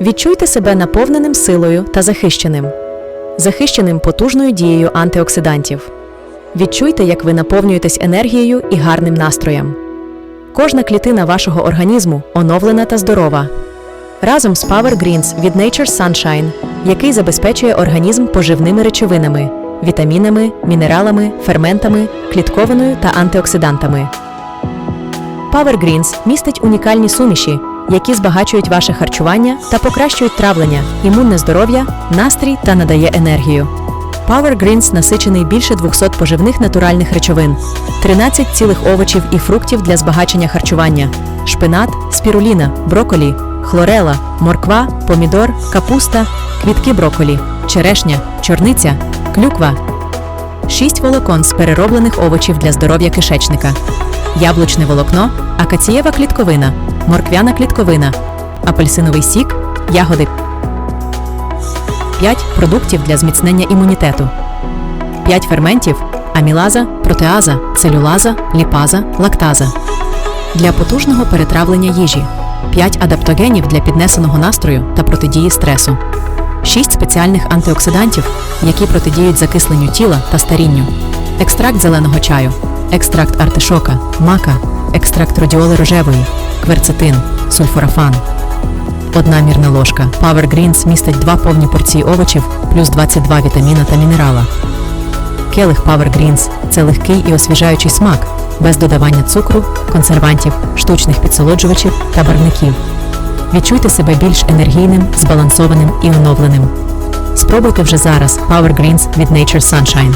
Відчуйте себе наповненим силою та захищеним, захищеним потужною дією антиоксидантів. Відчуйте, як ви наповнюєтесь енергією і гарним настроєм. Кожна клітина вашого організму оновлена та здорова. Разом з Power Greens від Nature's Sunshine, який забезпечує організм поживними речовинами, вітамінами, мінералами, ферментами, клітковиною та антиоксидантами. Power Greens містить унікальні суміші, які збагачують ваше харчування та покращують травлення, імунне здоров'я, настрій та надає енергію. Power Greens насичений більше 200 поживних натуральних речовин, 13 цілих овочів і фруктів для збагачення харчування, шпинат, спіруліна, броколі, хлорела, морква, помідор, капуста, квітки броколі, черешня, чорниця, клюква, 6 волокон з перероблених овочів для здоров'я кишечника, яблучне волокно, акацієва клітковина, морквяна клітковина, апельсиновий сік, ягоди. 5 продуктів для зміцнення імунітету, 5 ферментів, амілаза, протеаза, целюлаза, ліпаза, лактаза. Для потужного перетравлення їжі, 5 адаптогенів для піднесеного настрою та протидії стресу, 6 спеціальних антиоксидантів, які протидіють закисленню тіла та старінню, екстракт зеленого чаю, екстракт артишока, мака, екстракт радіоли рожевої, кверцетин, сульфорафан. Одна мірна ложка. Power Greens містить два повні порції овочів плюс 22 вітаміна та мінерала. Келих Power Greens – це легкий і освіжаючий смак, без додавання цукру, консервантів, штучних підсолоджувачів та барвників. Відчуйте себе більш енергійним, збалансованим і оновленим. Спробуйте вже зараз Power Greens від Nature's Sunshine.